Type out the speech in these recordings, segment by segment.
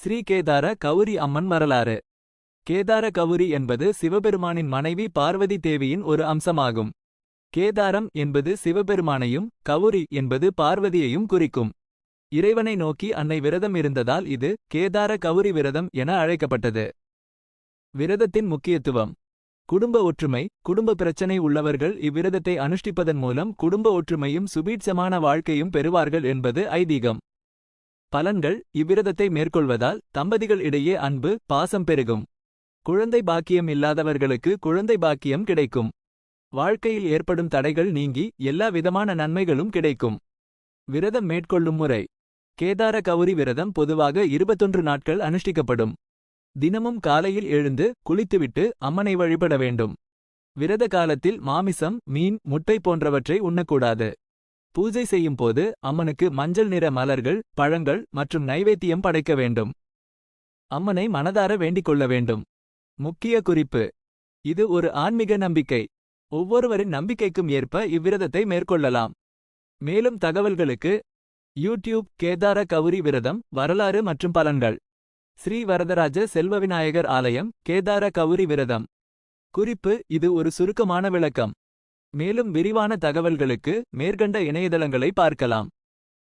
ஸ்ரீ கேதார கௌரி அம்மன் வரலாறு. கேதார கௌரி என்பது சிவபெருமானின் மனைவி பார்வதி தேவியின் ஒரு அம்சமாகும். கேதாரம் என்பது சிவபெருமானையும் கௌரி என்பது பார்வதியையும் குறிக்கும். இறைவனை நோக்கி அன்னை விரதம் இருந்ததால் இது கேதார கௌரி விரதம் என அழைக்கப்பட்டது. விரதத்தின் முக்கியத்துவம். குடும்ப ஒற்றுமை குடும்ப பிரச்சனை உள்ளவர்கள் இவ்விரதத்தை அனுஷ்டிப்பதன் மூலம் குடும்ப ஒற்றுமையும் சுபீட்சமான வாழ்க்கையும் பெறுவார்கள் என்பது ஐதீகம். பலன்கள் இவ்விரதத்தை மேற்கொள்வதால் தம்பதிகள் இடையே அன்பு பாசம் பெருகும். குழந்தை பாக்கியம் இல்லாதவர்களுக்கு குழந்தை பாக்கியம் கிடைக்கும். வாழ்க்கையில் ஏற்படும் தடைகள் நீங்கி எல்லா விதமான நன்மைகளும் கிடைக்கும். விரதம் மேற்கொள்ளும் முறை. கேதார கௌரி விரதம் பொதுவாக இருபத்தொன்று நாட்கள் அனுஷ்டிக்கப்படும். தினமும் காலையில் எழுந்து குளித்துவிட்டு அம்மனை வழிபட வேண்டும். விரத காலத்தில் மாமிசம் மீன் முட்டை போன்றவற்றை உண்ணக்கூடாது. பூஜை செய்யும் போது அம்மனுக்கு மஞ்சள் நிற மலர்கள் பழங்கள் மற்றும் நைவேத்தியம் படைக்க வேண்டும். அம்மனை மனதார வேண்டிக் கொள்ள வேண்டும். முக்கிய குறிப்பு. இது ஒரு ஆன்மீக நம்பிக்கை. ஒவ்வொருவரின் நம்பிக்கைக்கும் ஏற்ப இவ்விரதத்தை மேற்கொள்ளலாம். மேலும் தகவல்களுக்கு யூடியூப் கேதார கௌரி விரதம் வரலாறு மற்றும் பலன்கள். ஸ்ரீ வரதராஜ செல்வவிநாயகர் ஆலயம் கேதார கௌரி விரதம். குறிப்பு இது ஒரு சுருக்கமான விளக்கம். மேலும் விரிவான தகவல்களுக்கு மேற்கண்ட இணையதளங்களை பார்க்கலாம்.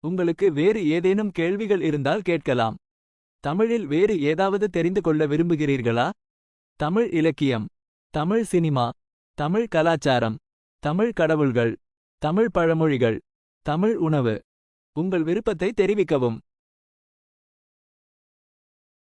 உங்களுக்கு வேறு ஏதேனும் கேள்விகள் இருந்தால் கேட்கலாம். தமிழில் வேறு ஏதாவது தெரிந்து கொள்ள விரும்புகிறீர்களா? தமிழ் இலக்கியம் தமிழ் சினிமா தமிழ் கலாச்சாரம் தமிழ் கடவுள்கள் தமிழ் பழமொழிகள் தமிழ் உணவு. உங்கள் விருப்பத்தை தெரிவிக்கவும்.